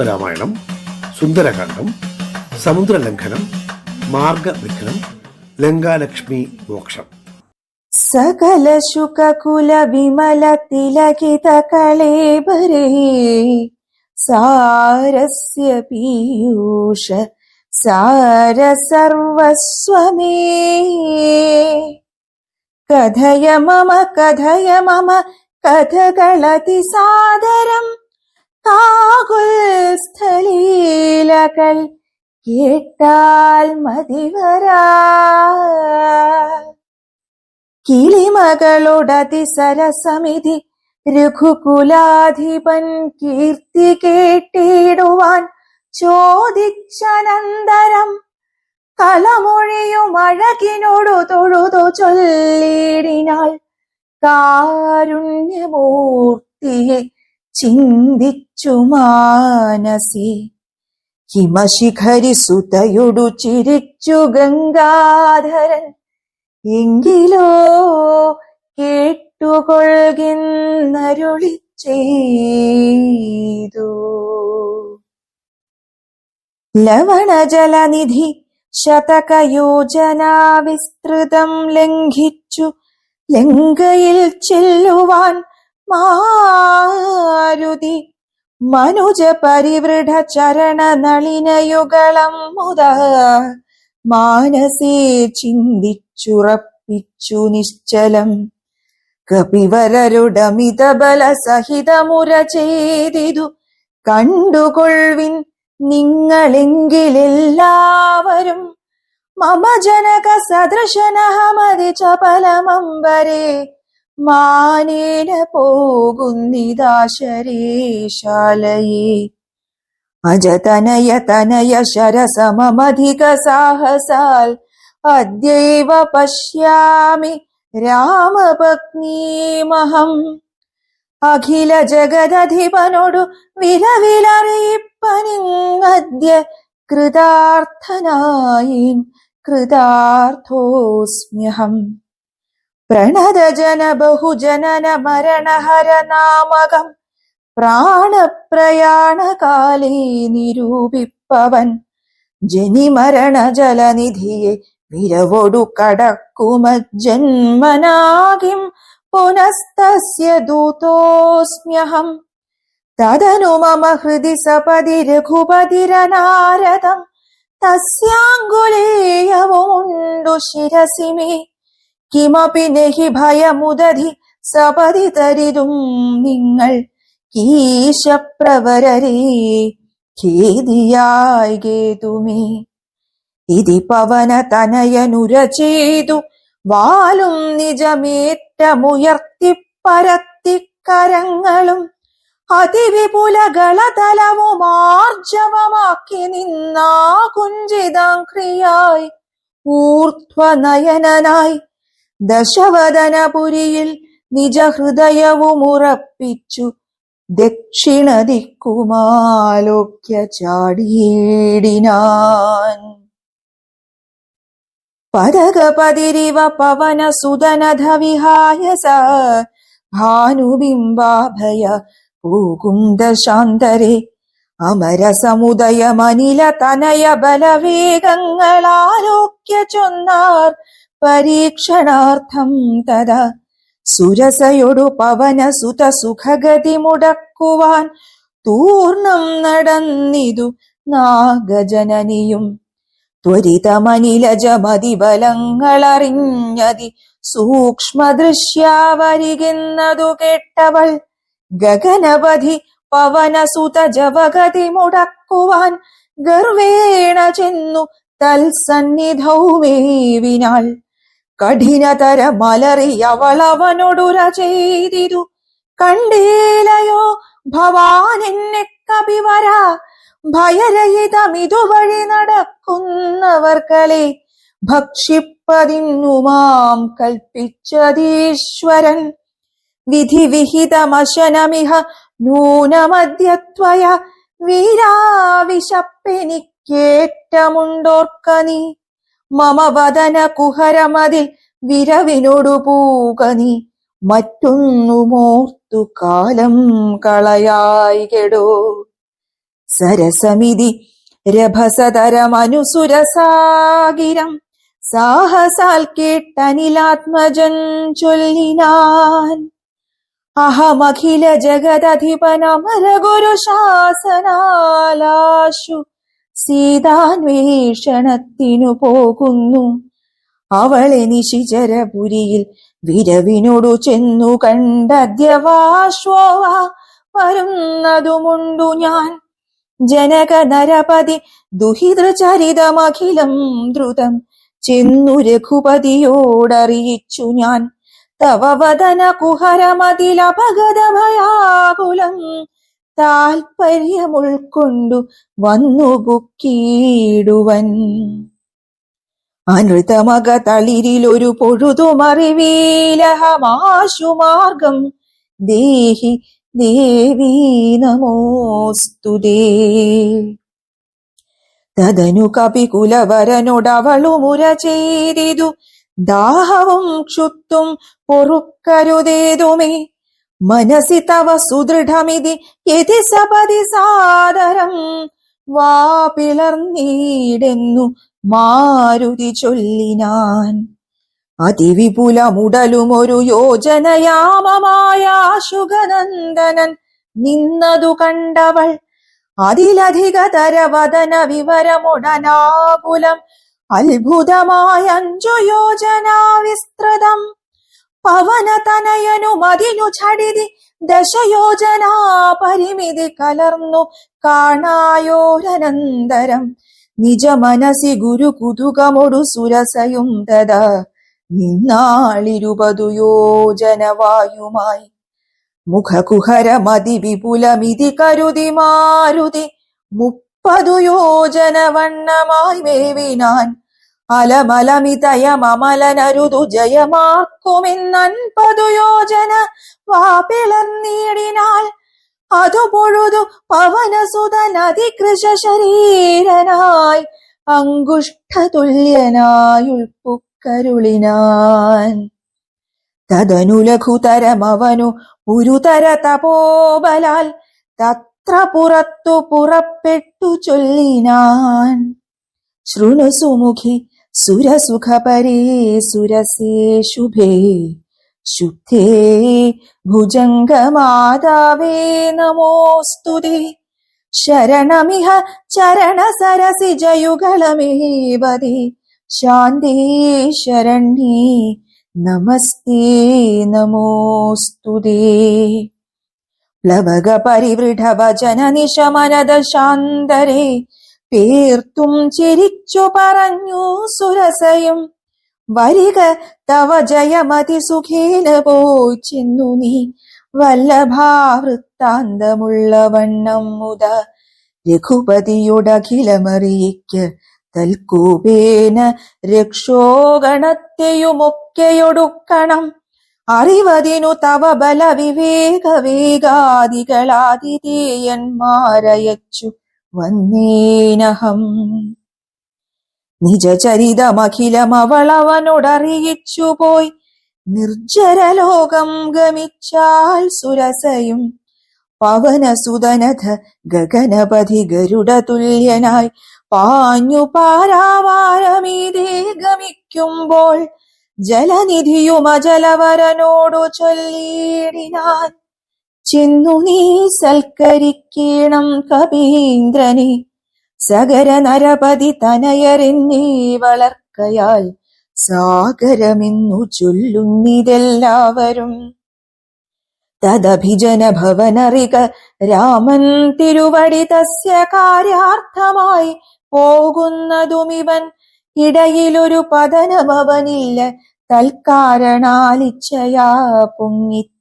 അധ്യാത്മരാമായണം സുന്ദരകാന്ഡം സമുദ്രലംഘനം മാർഗവിഘ്നം ലങ്കാലക്ഷ്മി മോക്ഷം. സകല ശുകകുല വിമല തിലകിത കളേബരേ സാരസ്യ പീയൂഷ സാര സർവസ്വമേ കഥയ മമ കഥയ മമ കഥകളതി സാദരം കാകുൽ കേട്ടാൽ മതിവരാ കിളിമകളോടതി സരസമിതി രഘുകുലാധിപൻ കീർത്തി കേട്ടിടുവാൻ ചോദിച്ചനന്തരം കളമൊഴിയും അഴകിനോടു തൊഴുതു ചൊല്ലിടിനാൾ കാരുണ്യമൂർത്തിയെ ചിന്തിച്ചു മാനസി. ഹിമശിഖരി സുതയൊടു ചിരിച്ചു ഗംഗാധരൻ. എങ്കിലോ കേട്ടുകൊള്ളുന്നരുളി ചെയ്തു ലവണജലനിധി ശതകയോജനാ വിസ്തൃതം ലംഘിച്ചു ലങ്കയിൽ ചെല്ലുവാൻ മാരുതി മനുജ പരിവൃഢ ചരണ നളിനയുഗളം മുത മാനസേ ചിന്തിച്ചുറപ്പിച്ചു നിശ്ചലം കപിവരരുടമിത ബല സഹിതമുര ചെയ്തിതു. കണ്ടുകൊൾവിൻ നിങ്ങളെങ്കിലെല്ലാവരും മമ ജനക സദൃശനഹമതി ചപലമംബരെ മാനേന പോകുന്നിതാശരേശാലയേ അജതനയ തനയ ശരസമധിക സാഹസാൽ അദ്യൈവ പശ്യാമി രാമപത്നീമഹം അഖില ജഗദധിപനോടു വിലവിലറിയിപ്പനിങ്ങദ്യ കൃതാർത്ഥനായി കൃതാർത്ഥോസ്മ്യഹം. പ്രണതജന ബഹുജനന മരണഹരനാമകം പ്രാണപ്രയാണകാലേ നിരൂപിപ്പവൻ. ജനിമരണ ജലനിധിയെ വിരവൊടു കടക്കുമജ്ജന്മനാകിം പുനസ്തസ്യ ദൂതോസ്മ്യഹം. തദനു മമ ഹൃദി സപതി രഘുപതിരനാരദം തസ്യാങ്കുലേയവുമുണ്ടു ശിരസി മേ കിമപി നഹി ഭയമുദധി സപതി തരിതും നിങ്ങൾ. കീശപ്രവരരേ ഖേദിയായി കേതുമേ. ഇതി പവന തനയനുര ചെയ്തു വാലും നിജമേറ്റമുയർത്തി പരത്തിക്കരങ്ങളും കരങ്ങളും അതിവിപുലകളതലവുമാർജവമാക്കി നിന്നാ കുഞ്ചിതാക്രിയായി ഊർധ്വനയനായി ദശവദനപുരിയിൽ നിജഹൃദയവും ഉറപ്പിച്ചു ദക്ഷിണ ദിക്കുമാലോക്യ ചാടിയിടിനാൻ പരകപതിരിവ പവന സുതനധ വിഹായ സ ഭാനുബിംബാഭയ പൂകുന്ദ ശാന്തരെ അമര സമുദയമനില തനയ ബലവേഗങ്ങളാലോക്യ ചൊന്നാർ പരീക്ഷണാർത്ഥം തഥാ സുരസയൊടു പവന സുത സുഖഗതി മുടക്കുവാൻ തൂർണം നടന്നിതു നാഗജനനിയും. ത്വരിതമനിലജമതി ബലങ്ങളറിഞ്ഞതി സൂക്ഷ്മദൃശ്യാവരികുന്നതു കേട്ടവൾ ഗഗനപതി പവനസുത ജവഗതി മുടക്കുവാൻ ഗർവേണ ചെന്നു തൽസന്നിധൗ വേവിനാൾ കഠിനതര മലറിയവളവനോടുര ചെയ്തിരു. കണ്ടീലയോ ഭവാനെന്നെ എന്നെ ഭയരഹിതമിതു വഴി നടക്കുന്നവർക്കളെ ഭക്ഷിപ്പതിന്നുമാം കൽപ്പിച്ചതീശ്വരൻ. വിധിവിഹിതമശനമിഹ നൂനമദ്യത്വയ വീരാവിശപ്പെനിക്കേറ്റമുണ്ടോർക്ക നീ. മമ വദന കുഹരമതിൽ വിരവിനോടു പൂകനി നീ. മറ്റൊന്നുമോർത്തു കാലം കളയായി കെടോ. സരസമിതി രഭസതരമനുസുരസാഗിരം സാഹസാൽ കേട്ടനിലാത്മജൻ ചൊല്ലിനാൻ. അഹമഖില ജഗദധിപനമര ഗുരു ശാസനാലാശു സീതാന്വേഷണത്തിനു പോകുന്നു. അവളെ നിശിചരപുരിയിൽ വിരവിനോടു ചെന്നു കണ്ടദ്യവാശ്വ വരുന്നതുമുണ്ടു ഞാൻ. ജനക നരപതി ദുഹിതൃചരിതമഖിലം ദ്രുതം ചെന്നു രഘുപതിയോടറിയിച്ചു ഞാൻ. തവ വദന കുഹരമതിലപഗത ഭയാകുലം താൽപര്യമുൾക്കൊണ്ടു വന്നു ബുക്കിയിടുവൻ അനൃതമക തളിരിലൊരു പൊഴുതുമറിവീലഹമാശു മാർഗം ദേഹി ദേവീ നമോസ്തുതേ. തദനു കപികുലവരനോടവളുമുര ചെയ്തിതു ദാഹവും ക്ഷുത്തും പൊറുക്കരുതേതുമേ. മനസി തവ സുദൃഢമിതി യതി സപതി സാദരം. വാ പിളർന്നീടെന്നു മാരുതി ചൊല്ലിനാൻ. അതിവിപുലമുടലുമൊരു യോജനയാമമായ ശുഗനന്ദനൻ നിന്നതു കണ്ടവൾ. അതിലധിക വദന വിവരമുടനാകുലം. അത്ഭുതമായ അഞ്ചു യോജന വിസ്തൃതം പവനതനയനു മതിനു ചടിതി ദശയോജനാ പരിമിതി കലർന്നു കാണായോരനന്തരം. നിജ മനസി ഗുരു കുതുകമൊടു സുരസയും തത നിന്നാളിരുപതു യോജനവായുമായി. മുഖകുഹര മതി വിപുലമിതി കരുതി മാരുതി. മുപ്പതു യോജന വണ്ണമായി മേവിനാൻ അലമലമിതയമമലനരുതു ജയമാക്കുമെന്നൻപതു യോജന വാപിളർന്നീടിനാൽ അതു പൊഴുതു പവനസുതനതികൃശ ശരീരനായി. അങ്കുഷ്ഠതുല്യനായുൾപ്പുക്കരുളിനാൻ തദനു ലഘുതരമവനു ഗുരുതര തപോബലാൽ തത്ര പുറത്തു പുറപ്പെട്ടു ചൊല്ലിനാൻ. ശൃണു സുമുഖി സുരസുഖപരേ സുരസേ ശുഭേ ശുദ്ധേ ഭുജംഗമാതാവേ നമോസ്തുതേ ശരണമിഹ ചരണ സരസിജയുഗളമേവതേ ശാന്തേ ശരണ്യേ നമസ്തേ നമോസ്തുതേ പ്ലവക പരിവൃഢ വചന ശാന്തരേ പേർത്തും ചിരിച്ചു പറഞ്ഞു സുരസയും. വരിക തവ ജയമതി സുഖേന പോയി ചെന്നു നീ. വല്ലഭാവൃത്താന്തമുള്ള വണ്ണം മുത രഘുപതിയോടഖിലമറിയിക്ക് തൽക്കൂപേന രക്ഷോഗണത്തെയുമൊക്കെയൊടുക്കണം. അറിവതിനു തവ ബല വിവേക വേഗാദികളാതിഥേയന്മാരയച്ചു വന്നേനഹം. നിജചരിതമഖിലം അവളവനോടറിയിച്ചു പോയി നിർജരലോകം ഗമിച്ചാൽ സുരസയും. പവനസുതനഥ ഗഗനപതി ഗരുഡ തുല്യനായി പാഞ്ഞു പാരാവാരമീതേ ഗമിക്കുമ്പോൾ ജലനിധിയും അജലവരനോടു ചൊല്ലിയിടിനാൻ. ചെന്നു നീ സൽക്കരിക്കണം കവീന്ദ്രനെ സകര നരപതി തനയരെന്നെ വളർക്കയാൽ സാഗരമെന്നു ചൊല്ലുന്നിതെല്ലാവരും. തദഭിജന ഭവനറിക രാമൻ തിരുവടി തസ്യ കാര്യാർത്ഥമായി പോകുന്നതുമിവൻ. ഇടയിലൊരു പതനമവനില്ല തൽക്കാരണാലിച്ഛയാ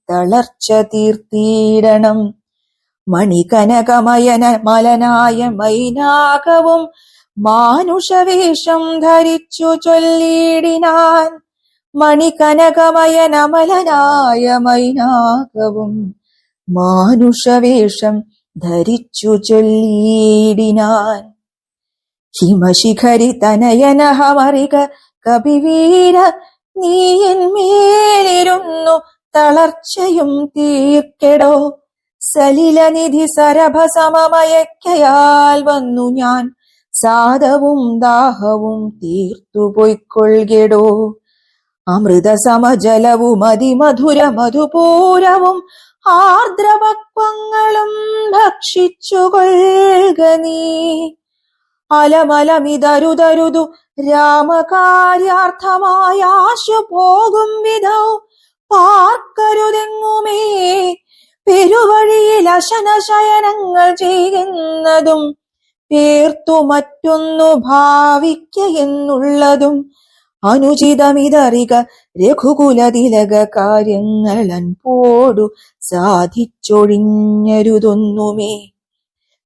പൊങ്ങിത്തളർച്ച തീർത്തിയിടണം മണികനകമയന മലനായ മൈനാകവും മാനുഷവേഷം ധരിച്ചു ചൊല്ലിയിടിനാൻ. മണികനകമയനമലനായ മൈനാകവും മാനുഷവേഷം ധരിച്ചു ചൊല്ലിയിടിനാൻ. ഹിമശിഖരി തനയനഹമറിക കപിവീര നീയന്മേലിരുന്നു തളർച്ചയും തീർക്കെടോ. സലിലനിധി സരഭസമമയക്കയാൽ വന്നു ഞാൻ. സാധവും ദാഹവും തീർത്തു പൊയ്ക്കൊള്ളിടോ അമൃത സമജലവും അതിമധുര മധുപൂരവും ആർദ്രപക്വങ്ങളും ഭക്ഷിച്ചുകൊള്ളുക നീ. അലമലമിതരുതരുതു രാമകാര്യാർത്ഥമായ ആശു പോകും വിധൗ പാർക്കരുതെങ്ങുമേ? പെരുവഴിയിൽ അശനശയനങ്ങൾ ചെയ്യുന്നതും പേർത്തു മറ്റൊന്നു ഭാവിക്ക എന്നുള്ളതും അനുചിതമിതറിക രഘുകുലതിലക കാര്യങ്ങൾ അൻപോടു സാധിച്ചൊഴിഞ്ഞരുതൊന്നുമേ.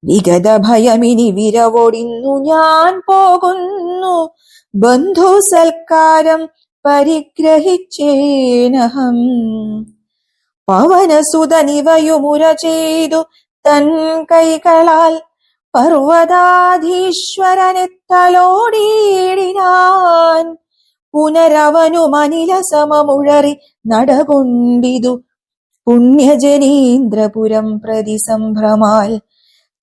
വിഗത ഭയമിനി വിരവൊടിന്നു ഞാൻ പോകുന്നു. ബന്ധു സൽക്കാരം പരിഗ്രഹിച്ചേനഹം. പവനസുതനിവയുമുര ചെയ്തു തൻ കൈകളാൽ പർവതാധീശ്വരനെത്തലോടിയിടിനാൻ. പുനരവനു മനില സമമുഴറി നടകൊണ്ടിതു പുണ്യജനീന്ദ്രപുരം പ്രതി സംഭ്രമാൽ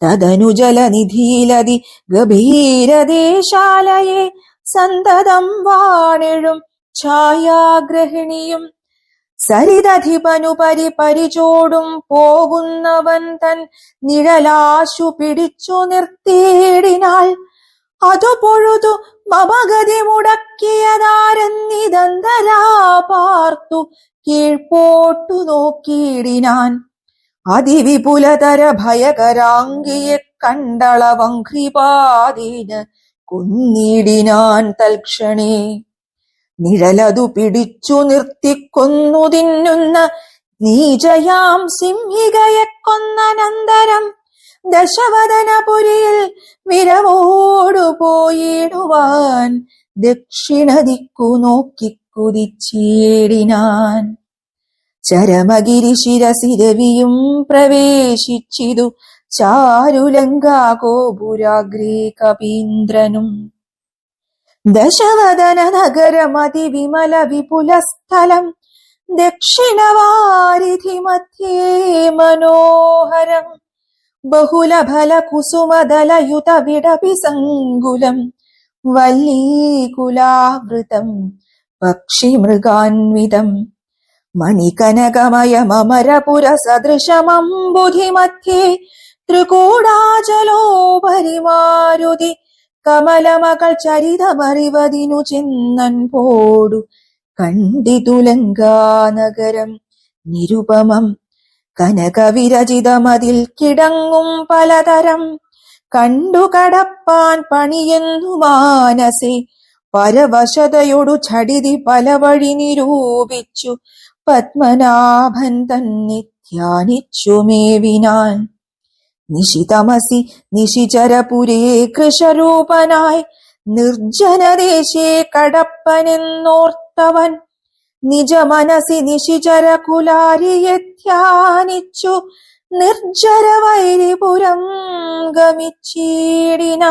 തദനുജലനിധിയിലതി ഗഭീരദേശാലയെ സന്തതം വാണിഴും ഛായാഗ്രഹിണിയും സരിതധിപനു പരി പരിചോടും പോകുന്നവൻ തൻ നിഴലാശു പിടിച്ചു നിർത്തിയിടിനാൽ അതു പൊഴുതു മമഗതി മുടക്കിയതാരെന്നിതന്തരാ പാർത്തു കീഴ്പോട്ടു നോക്കിയിടിനാൻ. അതിവിപുലതര ഭയകരാംഗിയെ കണ്ടളവംഘ്രിപാതീന് കുന്നിടിനാൻ തൽക്ഷണേ. നിഴലതു പിടിച്ചു നിർത്തിക്കൊന്നു തിന്നുന്ന നീചയാം സിംഹികയെ കൊന്നനന്തരം ദശവദനപുരിയിൽ വിരവോടു പോയിടുവാൻ ദക്ഷിണദിക്കു നോക്കി കുതിച്ചേടിനാൻ. ചരമഗിരി ശിരസിരവിയും പ്രവേശിച്ചിതു ചാരുലങ്കാ ഗോപുരാഗ്രീ കപീന്ദ്രനും ദശവദന നഗരമതി വിമല വിപുല സ്ഥലം ദക്ഷിണവാരിധി മധ്യേ മനോഹരം ബഹുലഫല കുസുമദലയുത വിടപി സങ്കുലം വല്ലീകുലാവൃതം പക്ഷിമൃഗാൻവിതം മണികനകമയമരപുര സദൃശമംബുധി ത്രികൂടാചലോപരി മാരുതി കമലമകൾ ചരിതമറിവതിനു ചെന്നൻ പോടു. കണ്ടിതുലങ്കാനഗരം നിരുപമം. കനകവിരചിതമതിൽ കിടങ്ങും പലതരം. കണ്ടുകടപ്പാൻ പണിയെന്നു മാനസേ. പരവശതയോടു ചടിതി പല വഴി നിരൂപിച്ചു. പത്മനാഭൻ തന്നെ ധ്യാനിച്ചു മേവിനാൻ നിശിതമസി നിശിചരപുരേ കൃഷരൂപനായി നിർജനദേശേ കടപ്പനെന്നോർത്തവൻ. നിജ മനസി നിശിചര കുലാരിയെ ധ്യാനിച്ചു നിർജര വൈരിപുരം ഗമിച്ചീടിന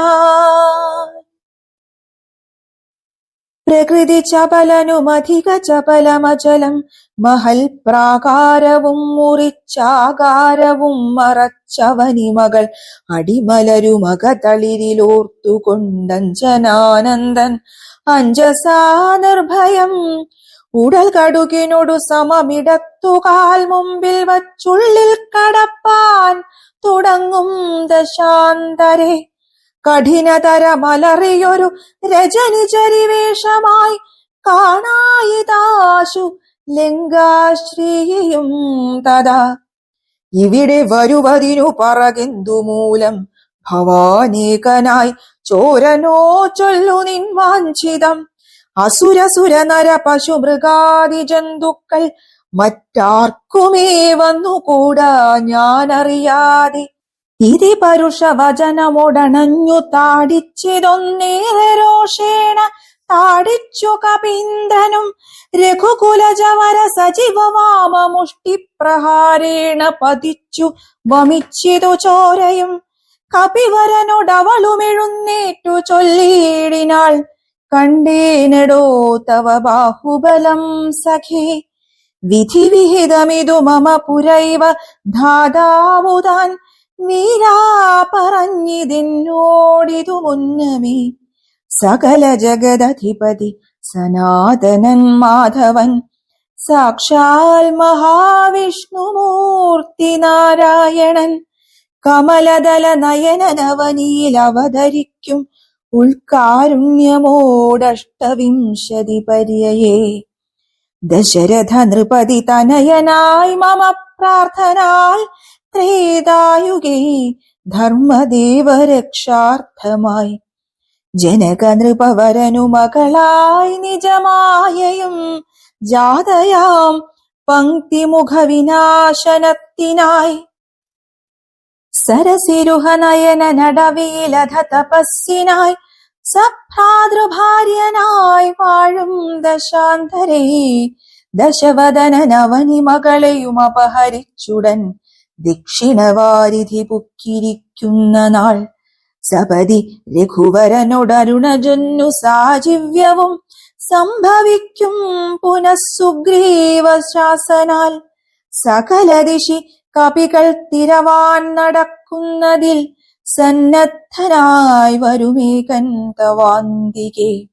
പ്രകൃതി ചപലനുമധിക ചപലമചലം മഹൽ പ്രാകാരവും മുറിച്ചാകാരവും മറച്ചവനിമകൾ അടിമലരുമകതളിരിലോർത്തുകൊണ്ടഞ്ജനാനന്ദൻ അഞ്ജസാ നിർഭയം ഉടൽ കടുകിനോടു സമമിടത്തുകാൽ മുമ്പിൽ വച്ചുള്ളിൽ കടപ്പാൻ തുടങ്ങും ദശാന്തരെ. കഠിനതര മലറിയൊരു രജനിചരിവേഷമായി കാണായിതാശു ലങ്കാശ്രീയും തഥാ. ഇവിടെ വരുവതിനു പറകെന്തു മൂലം ഭവാനേകനായി ചോരനോ ചൊല്ലു നിൻ വാഞ്ചിതം. അസുരസുര നര പശു മൃഗാദി ജന്തുക്കൾ മറ്റാർക്കുമേ വന്നുകൂടാ ഞാനറിയാതെ. ഇതി പരുഷ വചനമൊടണഞ്ഞു താടിച്ചിതൊന്നേറെ രോഷേണ താടിച്ചു രഘുകുലജവര സജീവ മുഷ്ടിപ്രഹാരേണ പതിച്ചു വമിച്ചിതു ചോരയും. കപിവരനോടവളുമെഴുന്നേറ്റു ചൊല്ലിയിടിനാൾ കണ്ടേനടോ തവ ബാഹുബലം സഖി. വിധിവിഹിതമിതു മമ പുരൈവ ധാതാവുതാൻ. വീരാ പറഞ്ഞിതിന്നോടിതു മുന്നമേ സകല ജഗദധിപതി സനാതനൻ മാധവൻ. സാക്ഷാൽ മഹാവിഷ്ണുമൂർത്തി നാരായണൻ. കമലദല നയനനവനിയിൽ അവതരിക്കും ഉൾക്കാരുണ്യമോടഷ്ടവിംശതി പര്യയേ ദശരഥ നൃപതി തനയനായി മമ പ്രാർത്ഥനാൽ ത്രേതായുഗേ ധർമ്മദേവരക്ഷാർത്ഥമായി. ജനക നൃപവരനു മകളായി നിജമായയും ജാതയാം പങ്ക്തിമുഖവിനാശനത്തിനായി. വിനാശനത്തിനായി സരസിരുഹനയന നടവീലധ തപസ്സിനായി സഭ്രാതൃഭാര്യനായി വാഴും ദശാന്തരേ. ദശവദന നവനി മകളെയും അപഹരിച്ചുടൻ ദക്ഷിണവാരിധി പുക്കിരിക്കുന്ന നാൾ സപതി രഘുവരനോടരുണജന്നു സാജീവ്യവും സംഭവിക്കും പുനഃസുഗ്രീവ ശാസനാൽ. സകല ദിശി കപികൾ തിരവാൻ നടക്കുന്നതിൽ സന്നദ്ധനായി വരുമേ തവാന്തികെ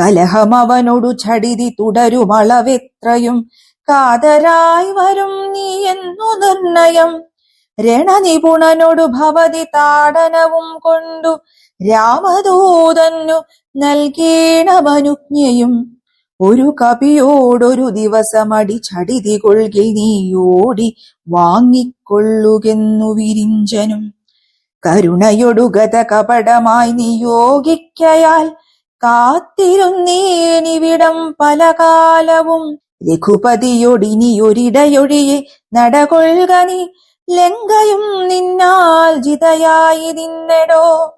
കലഹം അവനോടു ചടിതി തുടരുമളവെത്രയും. കാതരായി വരും നീ എന്നു നിർണയം. രണനിപുണനോടു ഭവതി താടനവും കൊണ്ടു രാമദൂതന്നു നൽകേണമനുജ്ഞയും. ഒരു കപിയോടൊരു ദിവസമടി ചടിതി കൊൽകിൽ നീയോടി വാങ്ങിക്കൊള്ളുകെന്നു വിരിഞ്ചനും. കരുണയൊടുകത കപടമായി നിയോഗിക്കയാൽ കാത്തിരുന്നേനിവിടം പല കാലവും രഘുപതിയൊടിനിയൊരിടയൊഴിയെ നടകൊള്ളുക നീ ലങ്കയും നിന്നാൽ ജിതയായി നിന്നെടോ.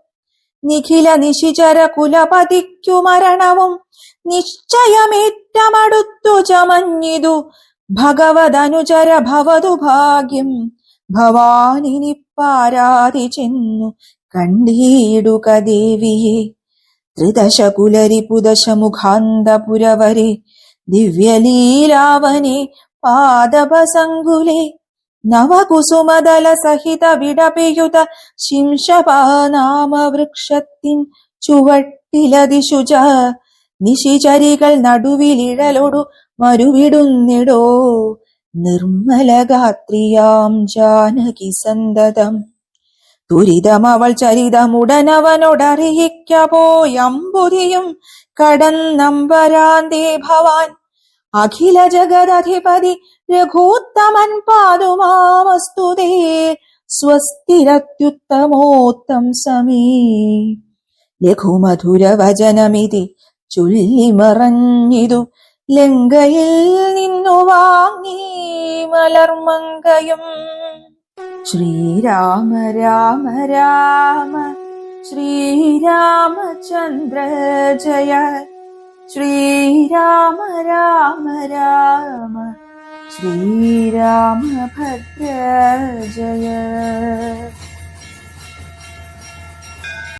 നിഖില നിശിചര കുലപതിക്കു മരണവും നിശ്ചയമേറ്റമടുത്തു ചമഞ്ഞിതു. ഭഗവതനുചര ഭവതു ഭാഗ്യം ഭവാനിനി പാരാതി ചെന്നു. കണ്ടീടുക ദേവിയെ. ത്രിദശ കുലരിപുദശ മുഖാന്തപുരവരെ ദിവ്യലീലാവനെ പാദപസങ്കുലേ. നവകുസുമദല സഹിത വിടപെയുത ശിംശപാനാമവൃക്ഷത്തിൻ ചുവട്ടിലതിശുച നിശിചരികൾ നടുവിലിഴലൊടു മരുവിടുന്നിടോ. നിർമ്മലഗാത്രിയാം ജാനകി സന്തതം. ദുരിതമവൾ ചരിതമുടനവനോടറിയിക്ക കടന്നം കടന്നമ്പരാന്തേ ഭവാൻ. അഖില ജഗദധിപതി രഘൂത്തമൻ പാതുമാമസ്തുതേ സ്വസ്തിരത്യുത്തമോത്തം സമീ. ലഘുമധുരവചനമിതി ചൊല്ലിമറഞ്ഞിതു ലങ്കയിൽ നിന്നു വാങ്ങി മലർമങ്കയും ശ്രീരാമ രാമ രാമ ശ്രീരാമചന്ദ്ര ജയ. ശ്രീരാമ രാമ രാമ. ശ്രീരാമഭദ്ര ജയ